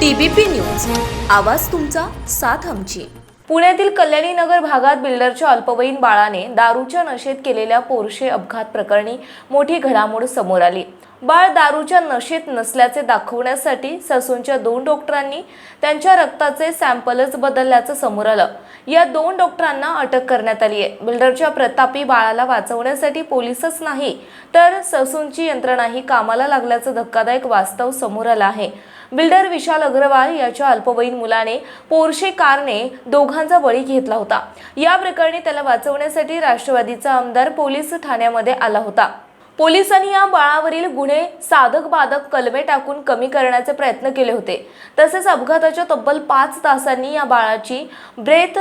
TBP news. आवाज तुमचा साथ आमची. पुण्यातील कल्याणी नगर भागात बिल्डरच्या अल्पवयीन बाळाने दारूच्या नशेत केलेल्या पोरशे अपघात प्रकरणी मोठी घडामोड समोर आली. बाळ दारूच्या नशेत नसल्याचे दाखवण्यासाठी ससूनच्या दोन डॉक्टरांनी त्यांच्या रक्ताचे सॅम्पलच बदलल्याचं समोर आलं. या दोन डॉक्टरांना अटक करण्यात आली आहे. बिल्डरच्या प्रतापी बाळाला वाचवण्यासाठी पोलीसच नाही तर ससूनची यंत्रणाही कामाला लागल्याचं धक्कादायक वास्तव समोर आलं आहे. बिल्डर विशाल अग्रवाल याच्या अल्पवयीन मुलाने पोर्शे कारने दोघांचा बळी घेतला होता. या प्रकरणी त्याला वाचवण्यासाठी राष्ट्रवादीचा आमदार पोलीस ठाण्यामध्ये आला होता. पोलिसांनी या बाळावरील गुन्हे साधक बाधक कलमे टाकून कमी करण्याचे प्रयत्न केले होते. तसेच अपघाताच्या तब्बल पाच तासांनी या बाळाची ब्रेथ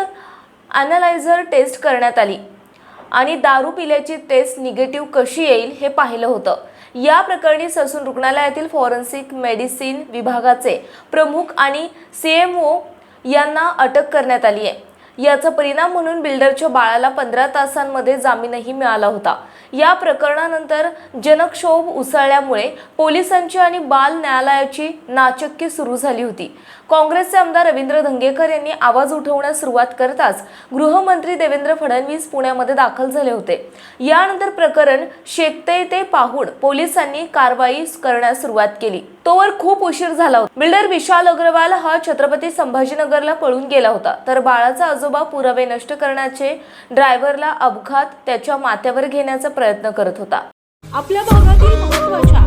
अनालायझर टेस्ट करण्यात आली. आणि दारू पिल्याची टेस्ट निगेटिव्ह कशी येईल हे पाहिलं होतं. या प्रकरणी ससून रुग्णालयातील फॉरेन्सिक मेडिसिन विभागाचे प्रमुख आणि सी एम ओ यांना अटक करण्यात आली आहे. याचा परिणाम म्हणून बिल्डरच्या बाळाला पंधरा तासांमध्ये जामीनही मिळाला होता. या प्रकरणानंतर जनक्षोभ उसळल्यामुळे पोलिसांची आणि बाल न्यायालयाची नाचक्की सुरू झाली होती. काँग्रेसचे आमदार रवींद्र धंगेकर यांनी आवाज उठवण्यास सुरुवात करताच गृहमंत्री देवेंद्र फडणवीस पुण्यामध्ये दाखल झाले होते. यानंतर प्रकरण शेकते ते पाहून पोलिसांनी कारवाई करण्यास सुरुवात केली. तोवर खूप उशीर झाला होता. बिल्डर विशाल अग्रवाल हा छत्रपती संभाजीनगरला पळून गेला होता. तर बाळाचा आजोबा पुरावे नष्ट करण्याचे ड्रायव्हरला अपघात त्याच्या माथ्यावर घेण्याचा प्रयत्न करत होता. आपल्या भागातील महत्त्वाच्या